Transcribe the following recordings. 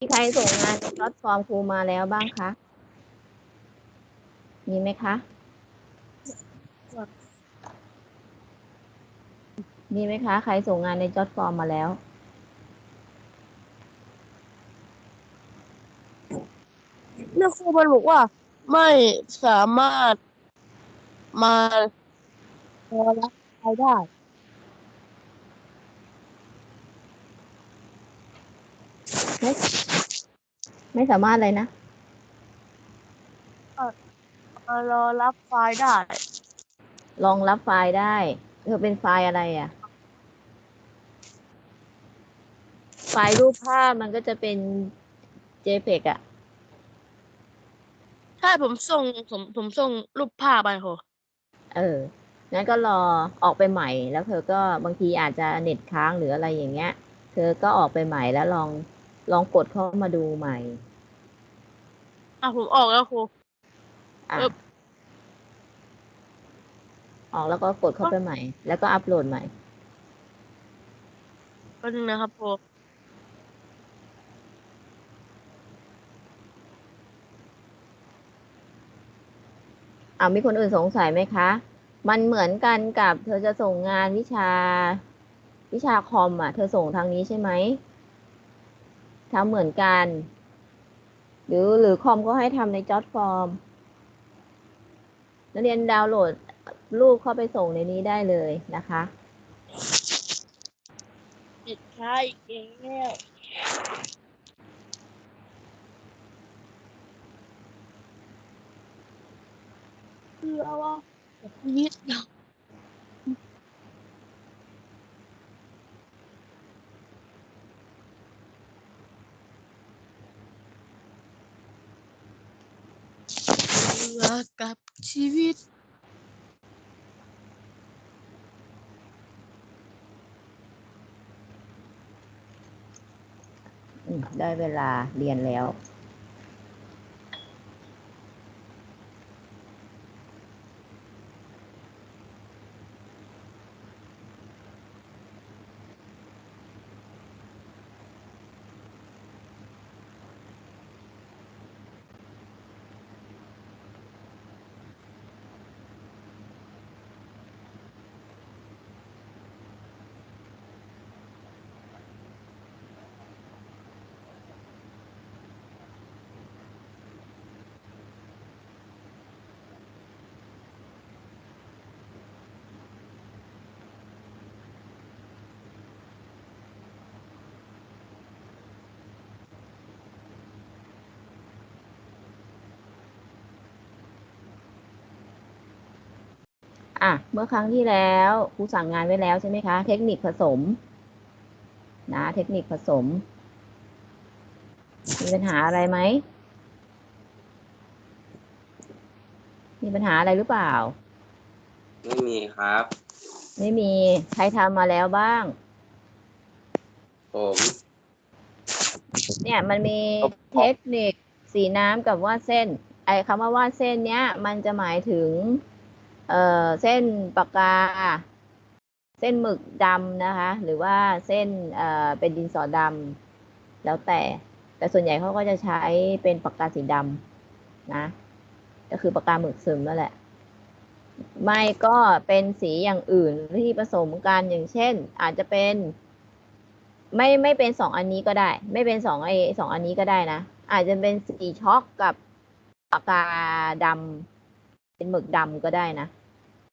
มีใครส่งงานในจอดฟอร์มครูมาแล้วบ้างคะ มีไหมคะ มีไหมคะ ใครส่งงานในจอดฟอร์มมาแล้วแม่ครูมันบอกว่า ไม่สามารถมาพอรับใช้ได้ไม่ ไม่สามารถเลยนะมารอรับไฟล์ได้ รองรับไฟล์ได้ เธอเป็นไฟล์อะไรอะ่ะ ไฟล์รูปภาพมันก็จะเป็น JPEG อะ่ะ ใช่ผมส่งผมผมส่งรูปภาพไปโหเออ งั้นก็รอออกไปใหม่ แล้วเธอก็บางทีอาจจะเน็ตค้างหรืออะไรอย่างเงี้ย เธอก็ออกไปใหม่แล้วลองลองกดเข้ามาดูใหม่ อะผมออกแล้วครู อะเอิบออกแล้วก็กดเข้าไปใหม่ แล้วก็อัปโหลดใหม่ ก็นึงนะครับครูอ่ามีคนอื่นสงสัยไหมคะ มันเหมือนกันกับเธอจะส่งงานวิชา วิชาคอมอะ เธอส่งทางนี้ใช่ไหมทำเหมือนกัน หรือหรือคอมก็ให้ทำในจอดฟอร์มนักเรียนดาวน์โหลดรูปเข้าไปส่งในนี้ได้เลยนะคะปิดใช้อีกแล้วเพื่อว่าชีวิตเราเพื่อ กับชีวิต ได้เวลาเรียนแล้ว อะ เมื่อครั้งที่แล้วครูสั่งงานไว้แล้วใช่ไหมคะ เทคนิคผสม นะ เทคนิคผสม มีปัญหาอะไรไหม มีปัญหาอะไรหรือเปล่า ไม่มีครับ ไม่มี ใครทำมาแล้วบ้าง ผม เนี่ยมันมีครับเทคนิคสีน้ำกับวาดเส้น ไอ้คำว่าวาดเส้นเนี้ย มันจะหมายถึง เอ่อเส้นปากกา เส้นหมึกดำนะคะ หรือว่าเส้นเอ่อเป็นดินสอดำแล้วแต่ แต่ส่วนใหญ่เขาก็จะใช้เป็นปากกาสีดำนะ ก็คือปากกาหมึกซึมนั่นแหละ ไม่ก็เป็นสีอย่างอื่นที่ผสมกันอย่างเช่น อาจจะเป็น ไม่ไม่เป็นสองอันนี้ก็ได้ ไม่เป็นสองไอสองอันนี้ก็ได้นะ อาจจะเป็นสีช็อกกับปากกาดำเป็นหมึกดำก็ได้นะ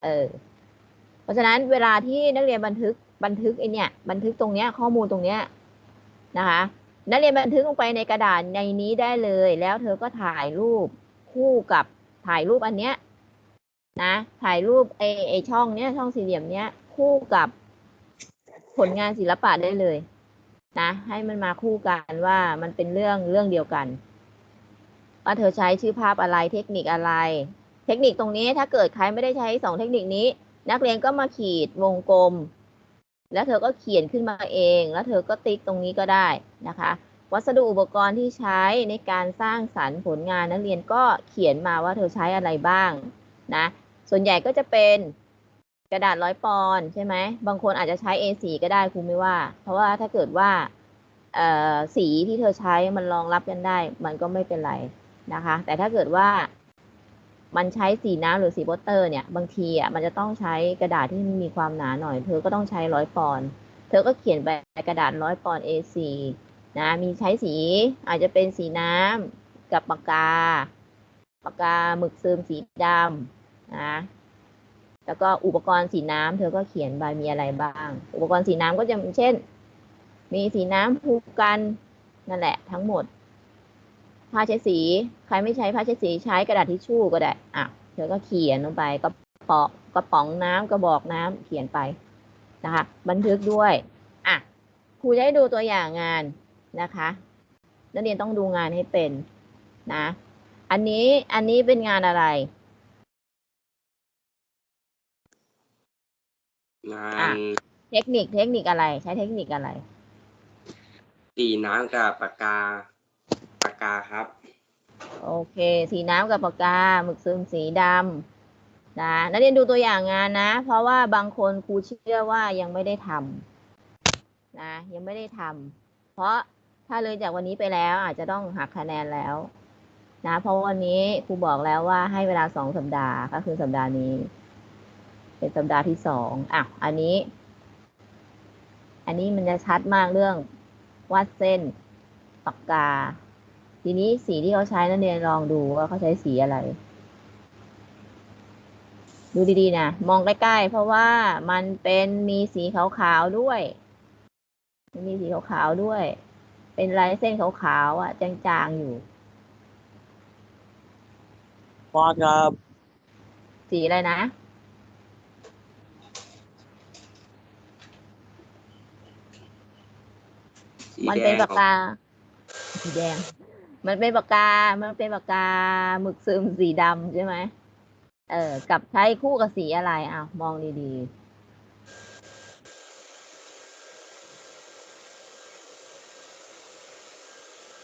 เออ เพราะฉะนั้นเวลาที่นักเรียนบันทึกบันทึกไอเนี่ย บันทึกตรงเนี้ยข้อมูลตรงเนี้ยนะคะ นักเรียนบันทึกลงไปในกระดาษในนี้ได้เลย แล้วเธอก็ถ่ายรูปคู่กับถ่ายรูปอันเนี้ยนะ ถ่ายรูปไอไอช่องเนี้ยช่องสี่เหลี่ยมเนี้ยคู่กับผลงานศิลปะได้เลย นะ ให้มันมาคู่กันว่ามันเป็นเรื่องเรื่องเดียวกัน ว่าเธอใช้ชื่อภาพอะไรเทคนิคอะไร เทคนิคตรงนี้ถ้าเกิดใครไม่ได้ใช้สองเทคนิคนี้ นักเรียนก็มาขีดวงกลม แล้วเธอก็เขียนขึ้นมาเอง แล้วเธอก็ติ๊กตรงนี้ก็ได้นะคะ วัสดุอุปกรณ์ที่ใช้ในการสร้างสรรค์ผลงานนักเรียนก็เขียนมาว่าเธอใช้อะไรบ้างนะส่วนใหญ่ก็จะเป็นกระดาษร้อยปอนใช่ไหมบางคนอาจจะใช้ A4 ก็ได้ครูไม่ว่า เพราะว่าถ้าเกิดว่าสีที่เธอใช้มันรองรับกันได้ มันก็ไม่เป็นไรนะคะ แต่ถ้าเกิดว่า มันใช้สีน้ำหรือสีโปสเตอร์เนี่ยบางทีอะมันจะต้องใช้กระดาษที่มีความหนาหน่อย เธอก็ต้องใช้ร้อยปอนด์เธอก็เขียนไปกระดาษร้อยปอนด์ A4 นะมีใช้สีอาจจะเป็นสีน้ำกับปากกาปากกาหมึกซึมสีดำนะแล้วก็อุปกรณ์สีน้ำเธอก็เขียนไปมีอะไรบ้าง อุปกรณ์สีน้ำก็จะเช่น มีสีน้ำภูกันนั่นแหละทั้งหมด ผ้าเช็ดสี ใครไม่ใช้ผ้าเช็ดสีใช้กระดาษทิชชู่ก็ได้อะเธอก็เขียนลงไปกระป๋องกระป๋องน้ำกระบอกน้ำเขียนไปนะคะ บันทึกด้วยอะครูจะให้ดูตัวอย่างงานนะคะนักเรียนต้องดูงานให้เป็นนะ อันนี้อันนี้เป็นงานอะไร งาอะนเทคนิคเทคนิคอะไรใช้เทคนิคอะไรสีน้ำกับปากกาปา กาครับ โอเค สีน้ำกับปากกาหมึกซึมสีดำนะนักเรียนดูตัวอย่างงานนะ เพราะว่าบางคนครูเชื่อว่ายังไม่ได้ทำนะยังไม่ได้ทำเพราะถ้าเลยจากวันนี้ไปแล้วอาจจะต้องหักคะแนนแล้วนะเพราะวันนี้ครูบอกแล้วว่าให้เวลาสองสัปดาห์ก็คือสัปดาห์นี้ เป็นสัปดาห์ที่สองอะอันนี้ อันนี้มันจะชัดมากเรื่องวาดเส้นปากกา ทีนี้สีที่เขาใช้นักเรียนลองดูว่าเขาใช้สีอะไร ดูดีๆนะ มองใกล้ๆ เพราะว่ามันเป็นมีสีขาวๆด้วยมันมีสีขาวๆด้วย เป็นลายเส้นขาวๆอะ จางๆอยู่บอสครับ สีอะไรนะสีมันแดเป็นงปากกาสีแดง มันเป็นปากกา มันเป็นปากกาหมึกซึมสีดำใช่ไหมเออ กับใช้คู่กับสีอะไรอะมองดีๆ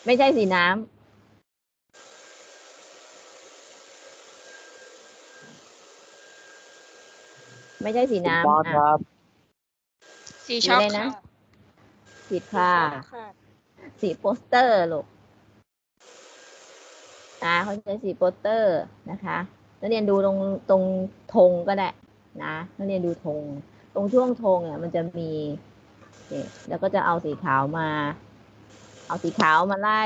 ไม่ใช่สีน้ำ ไม่ใช่สีบอน้ำสอะครับสีช็อกสีอะไรนะค่ะผิดค่ะค่ะ สีโปสเตอร์ลูก นะเขาใช้สีโปสเตอร์นะคะนักเรียนดูตรงตรงธงก็ได้นะนักเรียนดูธงตรงช่วงธงเนี่ยมันจะมีแล้วก็จะเอาสีขาวมา เอาสีขาวมาไล่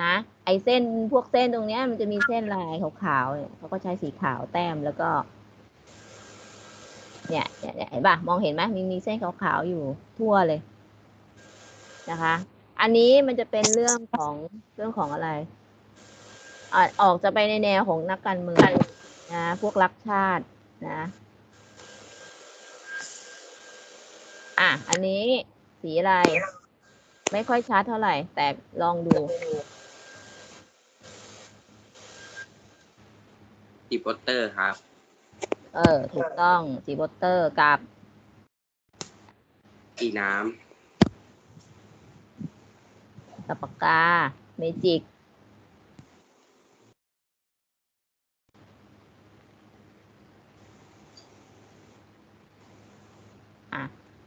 นะ ไอเส้นพวกเส้นตรงเนี้ยมันจะมีเส้นลายขาวๆเนี่ยเขาก็ใช้สีขาวแต้มแล้วก็ เนี่ยเนี่ยเนี่ยเห็นป่ะมองเห็นไหมมีมีเส้นขาวๆอยู่ทั่วเลยนะคะ อันนี้มันจะเป็นเรื่องของเรื่องของอะไร อะออกจะไปในแนวของนักการเมืองนะพวกรักชาตินะอะอันนี้สีอะไร ไม่ค่อยชัดเท่าไหร่ แต่ลองดูสีโปสเตอร์ครับ เออ ถูกต้องสีโปสเตอร์กับสีน้กับปากกาเมจิก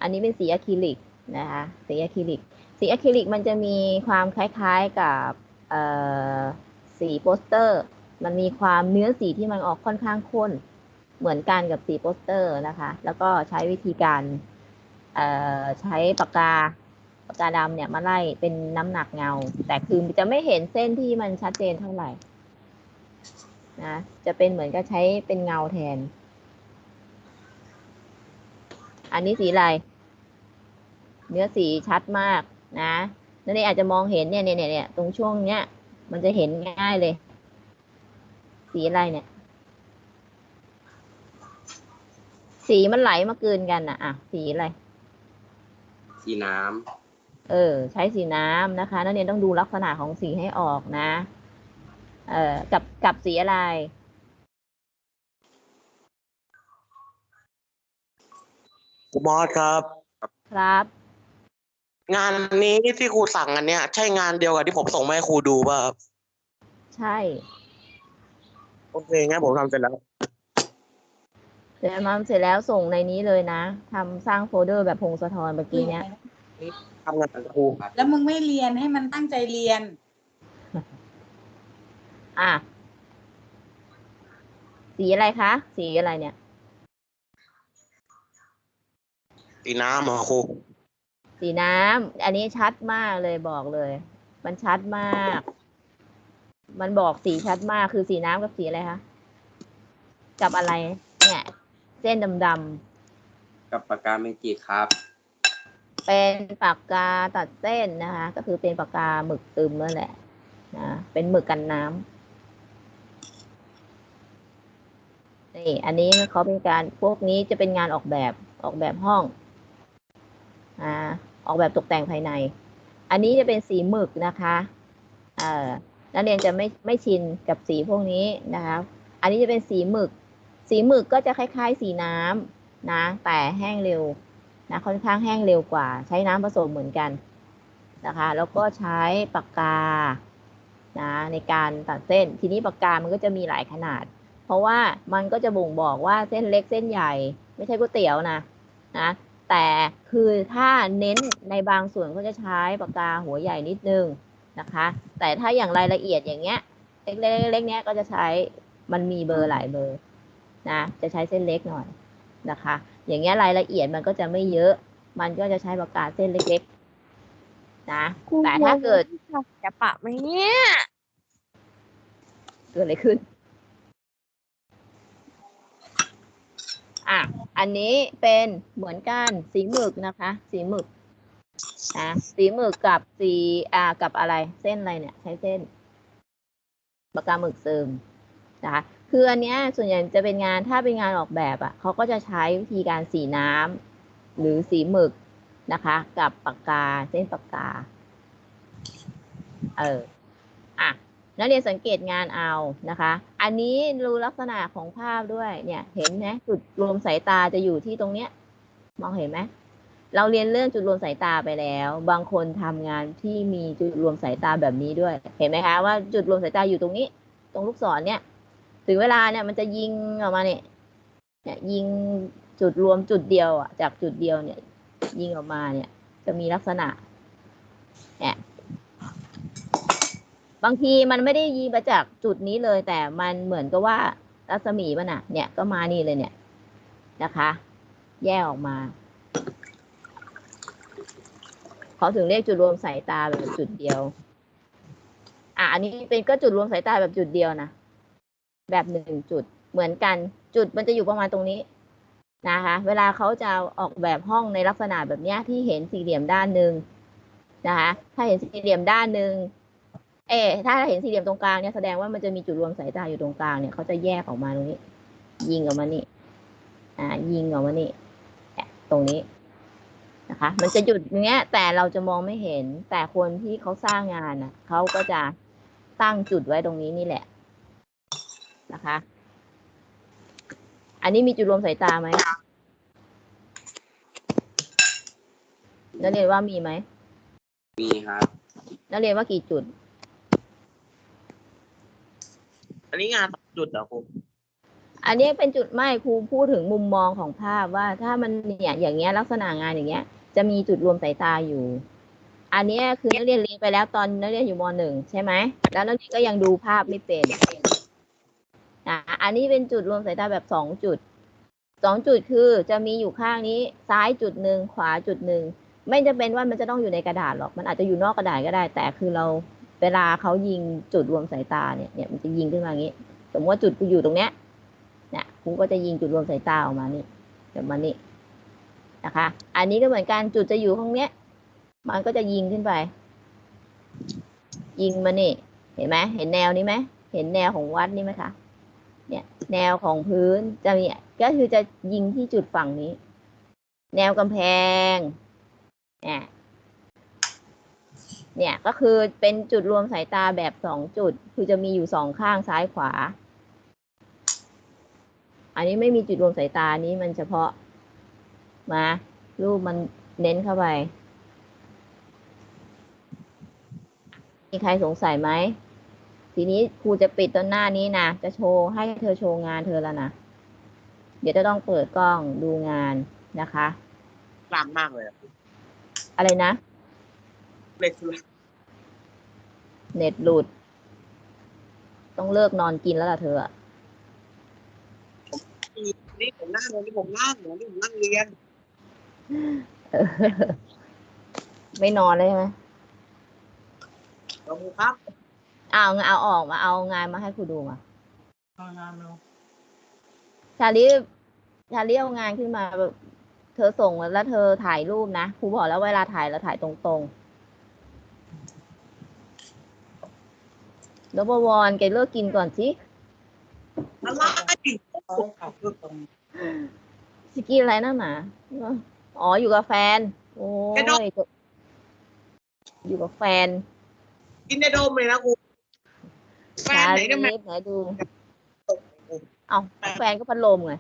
อันนี้เป็นสีอะคริลิกนะคะสีอะคริลิก สีอะคริลิกมันจะมีความคล้ายๆกับสีโปสเตอร์ มันมีความเนื้อสีที่มันออกค่อนข้างข้น เหมือนกันกับสีโปสเตอร์นะคะ แล้วก็ใช้วิธีการใช้ปากกาปากกาดำเนี่ยมาไล่เป็นน้ำหนักเงา แต่คือจะไม่เห็นเส้นที่มันชัดเจนเท่าไหร่นะจะเป็นเหมือนกับใช้เป็นเงาแทน อันนี้สีอะไร เนื้อสีชัดมากนะนั่นเองอาจจะมองเห็นเนี่ยเนี่ยเนี่ยเนี่ยตรงช่วงเนี้ยมันจะเห็นง่ายเลย สีอะไรเนี่ย สีมันไหลมาเกินกันนะอะ สีอะไรำสีน้เออ ใช้สีน้ำนะคะ นักเรียนต้องดูลักษณะของสีให้ออกนะ เออกับกับสีอะไรบอสครับ ครับ งานนี้ที่ครูสั่งอันเนี้ยใช่งานเดียวกับที่ผมส่งมาให้ครูดูป่ะครับใช่โอเคงั้นผมทำเสร็จแล้วเสร็จมาเสร็จแล้วส่งในนี้เลยนะทำสร้างโฟลเดอร์แบบพงศธรเมื่อกี้เนี้ยทำงานครูแล้วมึงไม่เรียนให้มันตั้งใจเรียน อะ สีอะไรคะ สีอะไรเนี่ย ตีน้ำเหรอครู สีน้ำอันนี้ชัดมากเลยบอกเลย มันชัดมาก มันบอกสีชัดมากคือสีน้ำกับสีอะไรคะกับอะไร เนี่ย เส้นดำกับปากกาเมจิกครับ ๆเป็นปากกาตัดเส้นนะคะ ก็คือเป็นปากกาหมึกตึมนั่นแหละนะเป็นหมึกกันน้ำนี่อันนี้เขาเป็นการพวกนี้จะเป็นงานออกแบบออกแบบห้องอ่า ออกแบบตกแต่งภายใน อันนี้จะเป็นสีหมึกนะคะเอ่นักเรียนจะไม่ไม่ชินกับสีพวกนี้นะคะอันนี้จะเป็นสีหมึก สีหมึกก็จะคล้าย ๆ สีน้ำนะแต่แห้งเร็วนะค่อนข้างแห้งเร็วกว่า ใช้น้ำผสมเหมือนกันนะคะแล้วก็ใช้ปากกานะในการตัดเส้น ทีนี้ปากกามันก็จะมีหลายขนาด เพราะว่ามันก็จะบ่งบอกว่าเส้นเล็กเส้นใหญ่ ไม่ใช่ก๋วยเตี๋ยวนะนะ แต่คือถ้าเน้นในบางส่วนก็จะใช้ปากกาหัวใหญ่นิดนึงนะคะ แต่ถ้าอย่างรายละเอียดอย่างเงี้ยเล็กๆเล็กๆเนี้ยก็จะใช้มันมีเบอร์หลายเบอร์นะจะใช้เส้นเล็กหน่อยนะคะ อย่างเงี้ยรายละเอียดมันก็จะไม่เยอะ มันก็จะใช้ปากกาเส้นเล็กๆนะแต่ถ้าเกิดจะปะไหมเนี่ยเกิดอะไรขึ้นอะ อันนี้เป็นเหมือนกันสีหมึกนะคะ สีหมึกนะสีหมึกกับสีอ่ากับอะไรเส้นอะไรเนี่ย ใช้เส้นปากกาหมึกซึมนะคะคืออันเนี้ยส่วนใหญ่จะเป็นงานถ้าเป็นงานออกแบบอะเขาก็จะใช้วิธีการสีน้ำหรือสีหมึกนะคะ กับปากกาเส้นปากกา เออ นักเรียนสังเกตงานเอานะคะ อันนี้ดูลักษณะของภาพด้วยเนี่ยเห็นไหมจุดรวมสายตาจะอยู่ที่ตรงเนี้ยมองเห็นไหมเราเรียนเรื่องจุดรวมสายตาไปแล้ว บางคนทำงานที่มีจุดรวมสายตาแบบนี้ด้วย เห็นไหมคะว่าจุดรวมสายตาอยู่ตรงนี้ ตรงลูกศรเนี่ย ถึงเวลาเนี่ยมันจะยิงออกมาเนี่ยเนี่ยยิงจุดรวมจุดเดียวอะจากจุดเดียวเนี่ย ยิงออกมาเนี่ย จะมีลักษณะเนี่ย บางทีมันไม่ได้ยิงมาจากจุดนี้เลย แต่มันเหมือนกับว่ารัศมีมันอะเนี่ยก็มานี่เลยเนี่ยนะคะ แยกออกมาเขาถึงเรียกจุดรวมสายตาแบบจุดเดียว อะอันนี้เป็นก็จุดรวมสายตาแบบจุดเดียวนะแบบหนึ่งจุดเหมือนกัน จุดมันจะอยู่ประมาณตรงนี้นะคะ เวลาเขาจะออกแบบห้องในลักษณะแบบนี้ที่เห็นสี่เหลี่ยมด้านหนึ่งนะคะ ถ้าเห็นสี่เหลี่ยมด้านหนึ่ง เออถ้าเห็นสี่เหลี่ยมตรงกลางเนี่ยแสดงว่ามันจะมีจุดรวมสายตาอยู่ตรงกลางเนี่ยเขาจะแยกออกมาตรงนี้ ยิงออกมานี่ อ่า ยิงออกมานี่แอะตรงนี้นะคะ มันจะหยุดอย่างเงี้ย แต่เราจะมองไม่เห็น แต่คนที่เขาสร้างงานน่ะเขาก็จะตั้งจุดไว้ตรงนี้นี่แหละ นะคะ อันนี้มีจุดรวมสายตาไหมนักเรียนว่ามีไหมมีครับนักเรียนว่ากี่จุด อันนี้งานจุดเหรอครูอันนี้เป็นจุดไม่ครูพูดถึงมุมมองของภาพว่าถ้ามันเนี่ยอย่างเงี้ยลักษณะงานอย่างเงี้ย จะมีจุดรวมสายตาอยู่ อันนี้คือนักเรียนเรียนไปแล้วตอนนักเรียนอยู่มหนึ่งใช่ไหมแล้วนักเรียนก็ยังดูภาพไม่เป็นอะอันนี้เป็นจุดรวมสายตาแบบสองจุดสองจุดคือจะมีอยู่ข้างนี้ซ้ายจุดหนึ่งขวาจุดหนึ่งไม่จำเป็นว่ามันจะต้องอยู่ในกระดาษหรอก มันอาจจะอยู่นอกกระดาษก็ได้ แต่คือเรา เวลาเขายิงจุดรวมสายตาเนี่ยเนี่ยมันจะยิงขึ้นมาอย่างนี้ สมมติว่าจุดกูอยู่ตรงเนี้ยเนี่ยครูก็จะยิงจุดรวมสายตาออกมานี่แบบมานี่นะคะ อันนี้ก็เหมือนกันจุดจะอยู่ข้างเนี้ย มันก็จะยิงขึ้นไป ยิงมานี่ เห็นไหมเห็นแนวนี้ไหมเห็นแนวของวัดนี่ไหมคะเนี่ยแนวของพื้นจะมีก็คือจะยิงที่จุดฝั่งนี้ แนวกำแพงเนี่ย เนี่ยก็คือเป็นจุดรวมสายตาแบบสองจุด คือจะมีอยู่สองข้างซ้ายขวา อันนี้ไม่มีจุดรวมสายตานี้มันเฉพาะมารูปมันเน้นเข้าไป มีใครสงสัยไหม ทีนี้ครูจะปิดต้นหน้านี้นะ จะโชว์ให้เธอโชว์งานเธอแล้วนะ เดี๋ยวจะต้องเปิดกล้องดูงานนะคะ กลางมากเลย อะอะไรนะ เล็กสุดเน็ตหลุด ต้องเลิกนอนกินแล้วล่ะเธออะนี่ผมนั่งนี่ผมนั่งนี่ผมนั่งเรียนเออไม่นอนเลยใช่ไหมเราครูครับเอางานเอาออกมาเอางานมาให้ครูดูมาเอางานมาชาลีชาลีเอางานขึ้นมาแบบเธอส่งแล้วเธอถ่ายรูปนะครูบอกแล้วเวลาถ่ายเราถ่ายตรงๆ แล้วบวรแกเลิกกินก่อนสิอะไรเขาให้ขับรถตรงสิกินอะไรนั่นหนาอ๋ออยู่กับแฟน โอ้ยอยู่กับแฟน กินในโดมเลยนะครูแฟนชาไหนลีเนี่ยแม่ไหนดูเอาแฟนก็พัดลมไง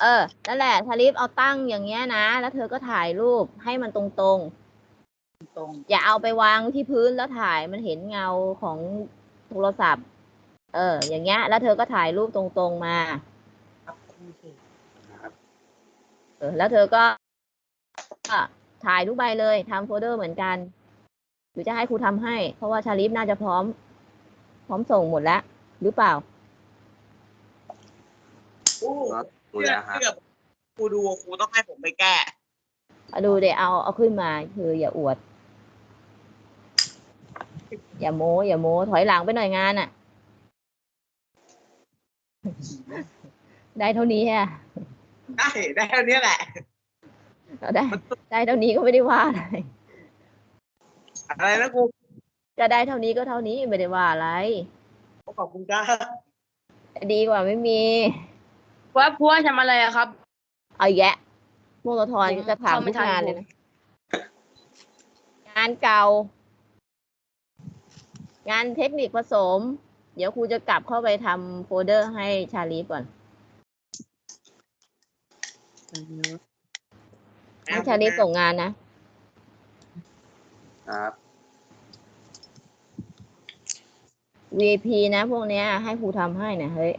เออนั่นแหละชาลีฟเอาตั้งอย่างเงี้ยนะ แล้วเธอก็ถ่ายรูปให้มันตรงตรงๆอย่าเอาไปวางที่พื้นแล้วถ่ายมันเห็นเงาของ โทรศัพท์ เออ อย่างเงี้ย แล้วเธอก็ถ่ายรูปตรงๆมาครับครูสิเออ แล้วเธอก็ก็ถ่ายรูปใบเลยทำโฟลเดอร์เหมือนกันหรือจะให้ครูทำให้ เพราะว่าชาลีฟน่าจะพร้อม พร้อมส่งหมดแล้ว หรือเปล่าครูครับหมดเชื่อแล้วครับเชื่อครูดูครูต้องให้ผมไปแก้เอาดูเดี๋ยวเอาเอาขึ้นมาคืออย่าอวด อย่าโม้อย่าโม้ถอยหลังไปหน่อยงานอะ่ะ ได้เท่านี้ฮะได้ได้เท่านี้แหละเอาได้ได้เท่านี้ก็ไม่ได้ว่าอะไรอะไรนะครูจะได้เท่านี้ก็เท่านี้ไม่ได้ว่าอะไรขอบคุณครับดีกว่าไม่มีว่าพัวทำอะไรอะครับ เอาอีกแยะโมโนทอนผมจะถามเข้าไม่ทุกทันงานผมเลยนะงานเก่า งานเทคนิคผสม เดี๋ยวครูจะกลับเข้าไปทำโฟลเดอร์ให้ชาลีฟก่อนให้ชาลีฟส่งงานนะ ครับ VIP นะพวกเนี้ย ให้ครูทำให้นะเฮ้ย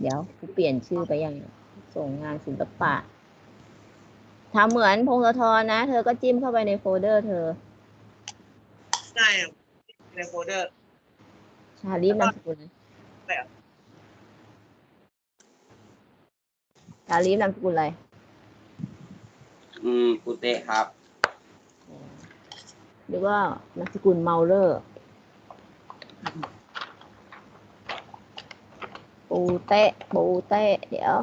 เดี๋ยวครูเปลี่ยนชื่อไปยัง ส่งงานศิลปะทำเหมือนพงศธรนะ เธอก็จิ้มเข้าไปในโฟลเดอร์เธอ ใช่ในโฟลเดอร์ ชาลีฟนามสกุลนะแบบชาลีฟนามสกุลอะไร อืมปูเต้ครับ หรือว่านามสกุลเมาเลอร์ปูเตะปูเตะเดี๋ยว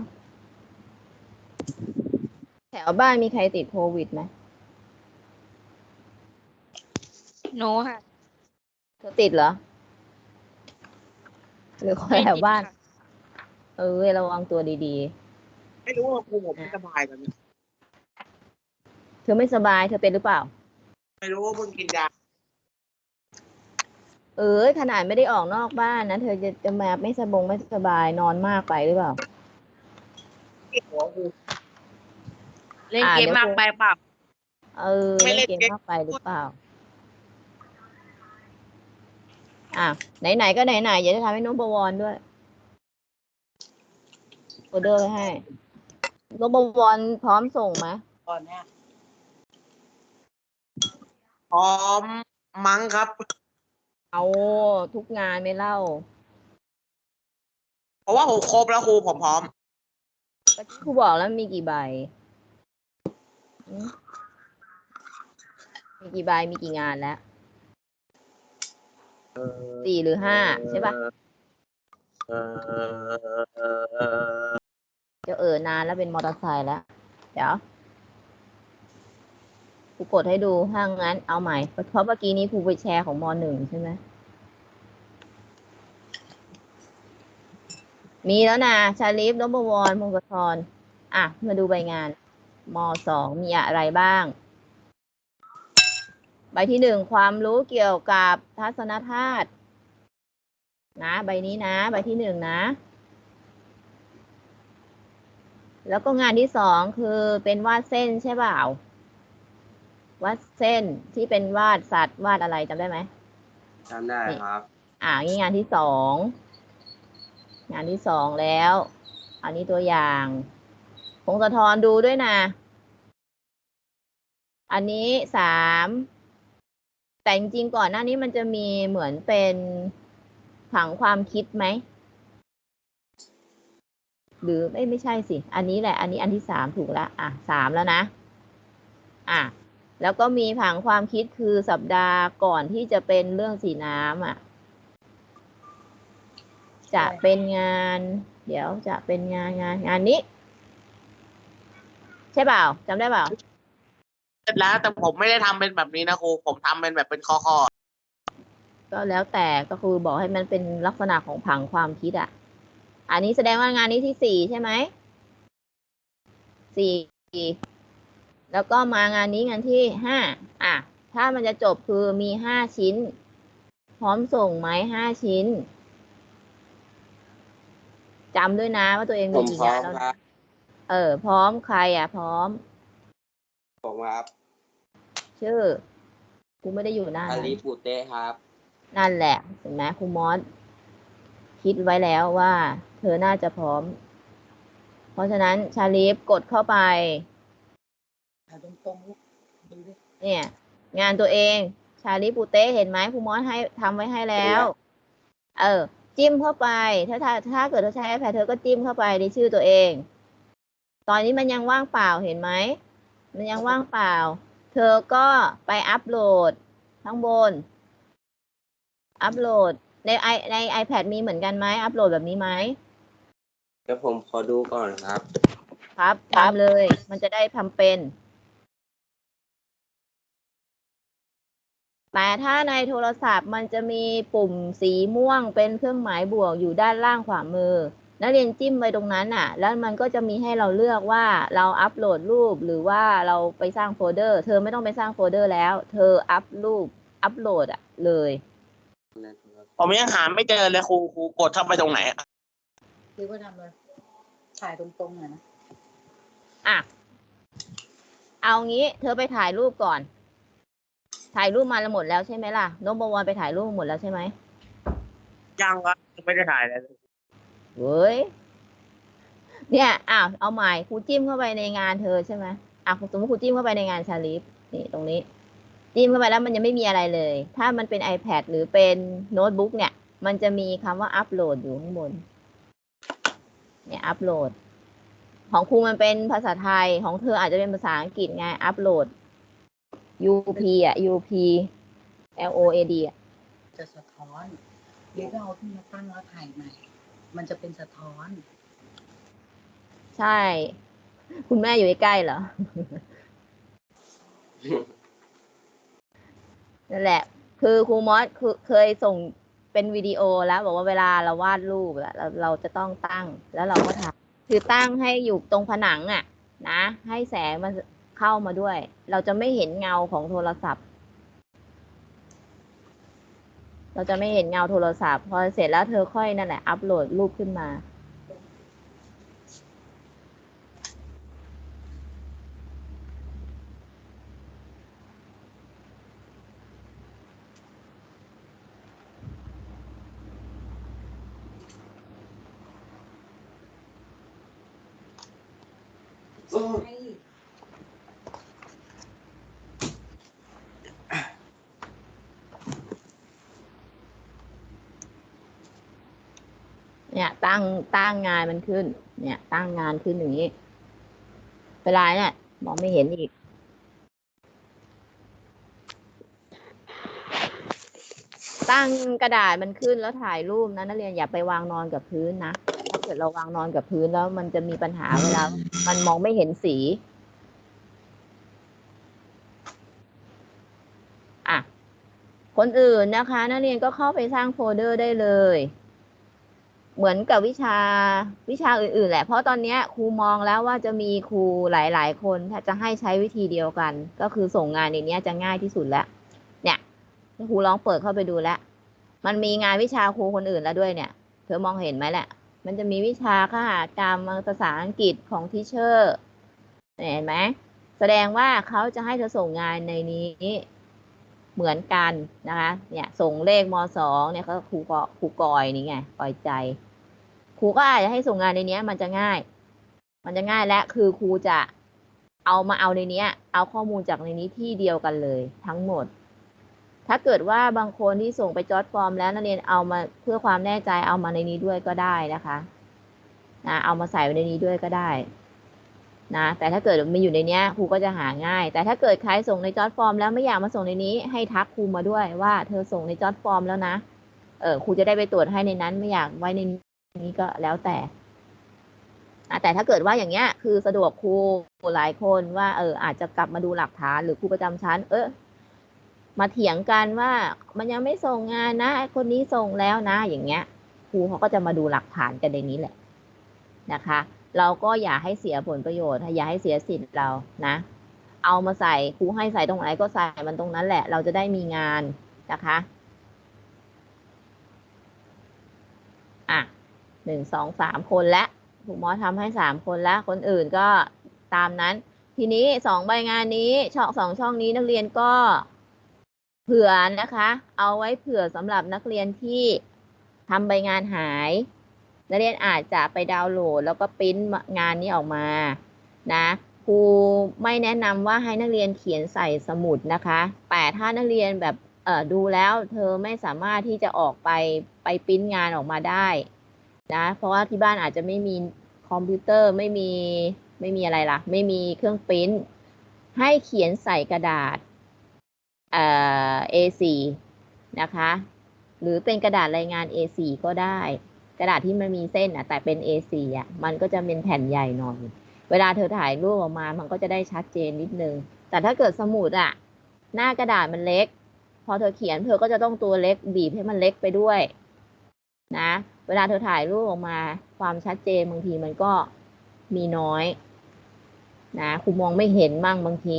แถวบ้านมีใครติดโควิดไหมโนค่ะเธอติดเหรอ หรือคนแถวบ้านไม่ติดค่ะเออระวังตัวดีไม่รู้ว่าครูผมไม่สบายแบบนี้ๆ เธอไม่สบายเธอเป็นหรือเปล่า ไม่รู้ว่าเพิ่งกินยาเออขนาดไม่ได้ออกนอกบ้านนะ เธอจะจะมาไม่สบงไม่สบายนอนมากไปหรือเปล่า ที่หัวครู เล่นอ่าเกมเดี๋ยวมากครูไปเปล่าเออไม่เล่เล่นนเกมเกมมากไปหรือเปล่า อะไหนๆก็ไหนๆอย่าจะทำให้น้องบวรด้วยโอเดอร์ไว้ให้น้องบวรพร้อมส่งไหมตอนเนี้ยพร้อมมั้งครับ เอาทุกงานไม่เล่า เพราะว่าผมครบแล้วครูผมพร้อมก็ที่ครูบอกแล้วมีกี่ใบอื มมีกี่ใบมีกี่งานแล้วสี่หรือห้าใช่ปะเออจะเออนานแล้วเป็นมอเตอร์ไซค์แล้ว เดี๋ยวครูกดให้ดูถ้างั้นเอาใหม่ เพราะเมื่อกี้นี้ครูไปแชร์ของมหนึ่งใช่ไหม มีแล้วนะ ชาลิฟนบวรพงศธรอะ มาดูใบงาน มสองมีอะไรบ้าง ใบที่หนึ่งความรู้เกี่ยวกับทัศนธาตุนะใบนี้นะ ใบที่หนึ่งนะ แล้วก็งานที่สองคือเป็นวาดเส้นใช่เปล่าวาดเส้นที่เป็นวาดสัตว์วาดอะไรจำได้ไหมจำได้ครับ อ่านี่งานที่สอง งานที่สองแล้วออันนี้ตัวอย่าง พงศธรดูด้วยนะ อันนี้สาม แต่จริงๆก่อนหน้านี้มันจะมีเหมือนเป็นผังความคิดไหม หรือไม่ไม่ใช่สิ อันนี้แหละ อันนี้อันที่สามถูกแล้ว อะสามแล้วนะ อะ แล้วก็มีผังความคิดคือสัปดาห์ก่อนที่จะเป็นเรื่องสีน้ำอะ จะเป็นงาน เดี๋ยวจะเป็นงานงานงานนี้ ช่เปล่าจำได้เปล่าเสร็จแล้วแต่ผมไม่ได้ทำเป็นแบบนี้นะครูผมทำเป็นแบบเป็นข้อข้อก็แล้วแต่ก็คือบอกให้มันเป็นลักษณะของผังความคิดอะ อันนี้แสดงว่างานนี้ที่สี่ใช่ไหมสี่แล้วก็มางานนี้งานที่ห้าอะ ถ้ามันจะจบคือมีห้าชิ้น พร้อมส่งไหมห้าชิ้นจำด้วยนะว่าตัวเองผมีมกี่พร้องามนแล้วคนะรับ เออ พร้อมใครอะ พร้อม ผมครับชื่อกูไม่ได้อยู่หน้าอานั้นลีปูเต้ครับ นั่นแหละเห็นไหมครูมอสคิดไว้แล้วว่า เธอน่าจะพร้อม เพราะฉะนั้นชาลีฟกดเข้าไปถ่ายตรงๆลูกดูดิเนี่ย งานตัวเอง ชาลีฟปูเต้เห็นไหมครูมอสให้ทำไว้ให้แล้ว เออ จิ้มเข้าไป ถ้าถ้าถ้าเกิดเธอใช้ iPad เธอก็จิ้มเข้าไปในชื่อตัวเอง ตอนนี้มันยังว่างเปล่าเห็นไหม มันยังว่างเปล่า เธอก็ไปอัปโหลดข้างบน อัปโหลดในไอใน iPad มีเหมือนกันไหม อัปโหลดแบบนี้ไหมเดี๋ยวผมขอดูก่อนครับ ครับทำเลย มันจะได้ทำเป็น แต่ถ้าในโทรศัพท์มันจะมีปุ่มสีม่วงเป็นเครื่องหมายบวกอยู่ด้านล่างขวามือ นักเรียนจิ้มไปตรงนั้นอะ แล้วมันก็จะมีให้เราเลือกว่าเราอัปโหลดรูปหรือว่าเราไปสร้างโฟลเดอร์ เธอไม่ต้องไปสร้างโฟลเดอร์แล้ว เธออัพรูปอัปโหลดอะเลยๆผมยังหาไม่เจอเลยครูครูกดเข้าไปตรงไหนอะคือว่าทำเลยถ่ายตรงๆหน่อยนะอะเอางี้ เธอไปถ่ายรูปก่อน ถ่ายรูปมาแล้วหมดแล้วใช่ไหมล่ะนบวรไปถ่ายรูปหมดแล้วใช่ไหมยังครับยังไม่ได้ถ่ายเลย เว้ย เนี่ยอ้าวเอาใหม่ครูจิ้มเข้าไปในงานเธอใช่ไหมอะสมมติครูจิ้มเข้าไปในงานชาลิฟนี่ตรงนี้ จิ้มเข้าไปแล้วมันยังไม่มีอะไรเลย ถ้ามันเป็น iPad หรือเป็นโน้ตบุ๊กเนี่ย มันจะมีคำว่าอัปโหลดอยู่ข้างบน เนี่ยอัปโหลด ของครูมันเป็นภาษาไทยของเธออาจจะเป็นภาษาอังกฤษไงอัปโหลด UP อะ UP L O A D อะจะสะท้อนหรือเราเอาที่มาตั้งแล้วถ่ายใหม่ มันจะเป็นสะท้อน ใช่ คุณแม่อยู่ใกล้ๆเหรอ นั่นแหละ คือครูมอสคือเคยส่งเป็นวิดีโอแล้ว บอกว่าเวลาเราวาดรูปอะเราเราจะต้องตั้ง แล้วเราก็ถ่ายคือตั้งให้อยู่ตรงผนังอะนะ ให้แสงมันเข้ามาด้วย เราจะไม่เห็นเงาของโทรศัพท์ เราจะไม่เห็นเงาโทรศัพท์พอเสร็จแล้วเธอค่อยนั่นแหละอัปโหลดรูปขึ้นมา เนี่ย ตั้งงงานมันขึ้น เนี่ย ตั้งงานขึ้นอย่างนี้ เวลาเนี่ยมองไม่เห็นอีก ตั้งกระดาษมันขึ้นแล้วถ่ายรูปนะนักเรียนอย่าไปวางนอนกับพื้นนะถ้าเกิดเราวางนอนกับพื้นแล้วมันจะมีปัญหาเวลา มันมองไม่เห็นสีอะคนอื่นนะคะ นักเรียนก็เข้าไปสร้างโฟลเดอร์ได้เลย เหมือนกับวิชาวิชาอื่นๆ แหละ เพราะตอนนี้ครูมองแล้วว่าจะมีครูหลายๆ คนจะให้ใช้วิธีเดียวกัน ก็คือส่งงานในนี้จะง่ายที่สุดแล้ว เนี่ยครูลองเปิดเข้าไปดูแล้ว มันมีงานวิชาครูคนอื่นแล้วด้วยเนี่ย เธอมองเห็นไหมแหละ มันจะมีวิชาคหากรรมภาษาอังกฤษของทิเชอร์เห็นไหมแสดงว่าเขาจะให้เธอส่งงานในนี้เหมือนกันนะคะ เนี่ยส่งเลขมสองเนี่ยเขาครูกอครูกอยนี่ไงกอยใจ ครูก็อาจจะให้ส่งงานในเนี้ย มันจะง่าย มันจะง่ายและคือครูจะเอามาเอาในเนี้ย เอาข้อมูลจากในนี้ที่เดียวกันเลย ทั้งหมด ถ้าเกิดว่าบางคนที่ส่งไปจอดฟอร์มแล้วนักเรียนเอามาเพื่อความแน่ใจเอามาในนี้ด้วยก็ได้นะคะนะเอามาใส่ไว้ในนี้ด้วยก็ได้นะแต่ถ้าเกิดมันอยู่ในเนี้ยครูก็จะหาง่าย แต่ถ้าเกิดใครส่งในจอดฟอร์มแล้วไม่อยากมาส่งในนี้ ให้ทักครูมาด้วยว่า เธอส่งในจอดฟอร์มแล้วนะเออครูจะได้ไปตรวจให้ในนั้นไม่อยากไว้ใน นี้ก็แล้วแต่แต่ถ้าเกิดว่าอย่างเงี้ย คือสะดวกครูหลายคนว่าเอออาจจะกลับมาดูหลักฐานหรือครูประจำชั้น เออมาเถียงกันว่ามันยังไม่ส่งงานนะคนนี้ส่งแล้วนะ อย่างเงี้ยครูเขาก็จะมาดูหลักฐานกันในนี้แหละนะคะ เราก็อย่าให้เสียผลประโยชน์อย่าให้เสียสิทธิ์เรานะ เอามาใส่ครูให้ใส่ตรงไหนก็ใส่มันตรงนั้นแหละ เราจะได้มีงานนะคะ หนึ่งสองสามคนและครูหมอทำให้สามคนแล้วคนอื่นก็ตามนั้น ทีนี้สองใบงานนี้ช่องสองช่องนี้นักเรียนก็เผื่อนะคะ เอาไว้เผื่อสำหรับนักเรียนที่ทำใบงานหาย นักเรียนอาจจะไปดาวน์โหลด แล้วก็ปริ้นงานนี้ออกมานะครูไม่แนะนำว่าให้นักเรียนเขียนใส่สมุดนะคะ แต่ถ้านักเรียนแบบดูแล้ว เธอไม่สามารถที่จะออกไปไปปริ้นงานออกมาได้ นะ เพราะว่าที่บ้านอาจจะไม่มีคอมพิวเตอร์ไม่มีไม่มีอะไรล่ะ ไม่มีเครื่องปริ้นให้เขียนใส่กระดาษเอ่อ A4 นะคะ หรือเป็นกระดาษรายงาน A4 ก็ได้ กระดาษที่มันมีเส้นอะ แต่เป็น A4 อะ มันก็จะเป็นแผ่นใหญ่หน่อย เวลาเธอถ่ายรูปออกมา มันก็จะได้ชัดเจนนิดนึง แต่ถ้าเกิดสมุดอะ หน้ากระดาษมันเล็ก พอเธอเขียนเธอก็จะต้องตัวเล็กบีบให้มันเล็กไปด้วย นะ เวลาเธอถ่ายรูปออกมา ความชัดเจนบางทีมันก็มีน้อยนะครูมองไม่เห็นมั่งบางที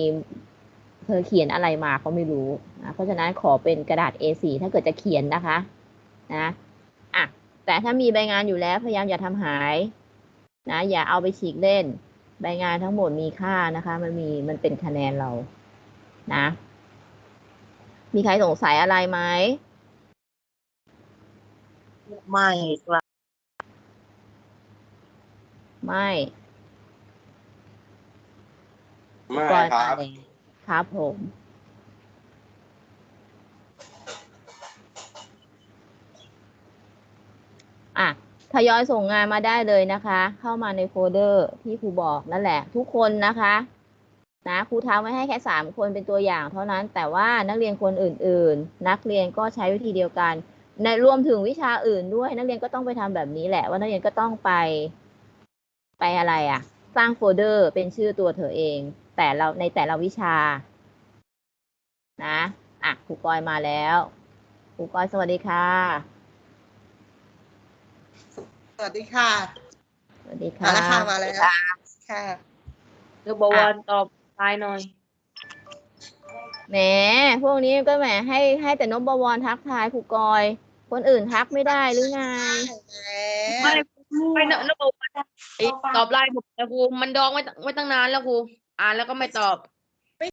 เธอเขียนอะไรมาก็ไม่รู้นะเพราะฉะนั้นขอเป็นกระดาษ A4 ถ้าเกิดจะเขียนนะคะนะอะแต่ถ้ามีใบงานอยู่แล้วพยายามอย่าทำหายนะอย่าเอาไปฉีกเล่น ใบงานทั้งหมดมีค่านะคะ มันมีมันเป็นคะแนนเรานะ มีใครสงสัยอะไรไหม ไม่ครับไม่ไม่ปล่อยคมารับ เลยครับผม อะทยอยส่งงานมาได้เลยนะคะ เข้ามาในโฟลเดอร์ที่ครูบอกนั่นแหละ ทุกคนนะคะ นะครูทำไว้ให้แค่สามคนเป็นตัวอย่างเท่านั้นแต่ว่านักเรียนคนอื่น ๆ นักเรียนก็ใช้วิธีเดียวกัน ในรวมถึงวิชาอื่นด้วยนักเรียนก็ต้องไปทำแบบนี้แหละ ว่านักเรียนก็ต้องไปไปอะไรอะสร้างโฟลเดอร์เป็นชื่อตัวเธอเอง แต่เราในแต่ละวิชา นะอะครูกอยมาแล้วครูกอยสวัสดีค่ะ สวัสดีค่ะ สวัสดีมาค่ะแล้วค่ะมาแล้วค่ะลูกบวรตอบตายหน่อยแหม พวกนี้ก็แหมให้ให้แต่นพบวรทักทายครูกอย คนอื่นทักไม่ได้หรือไง ไม่ไม่นนบวรไอ้ตอบไลน์ผมนะครูมันดองไว้ตั้งไว้ตั้งนานแล้วครูอ่านแล้วก็ไม่ตอบ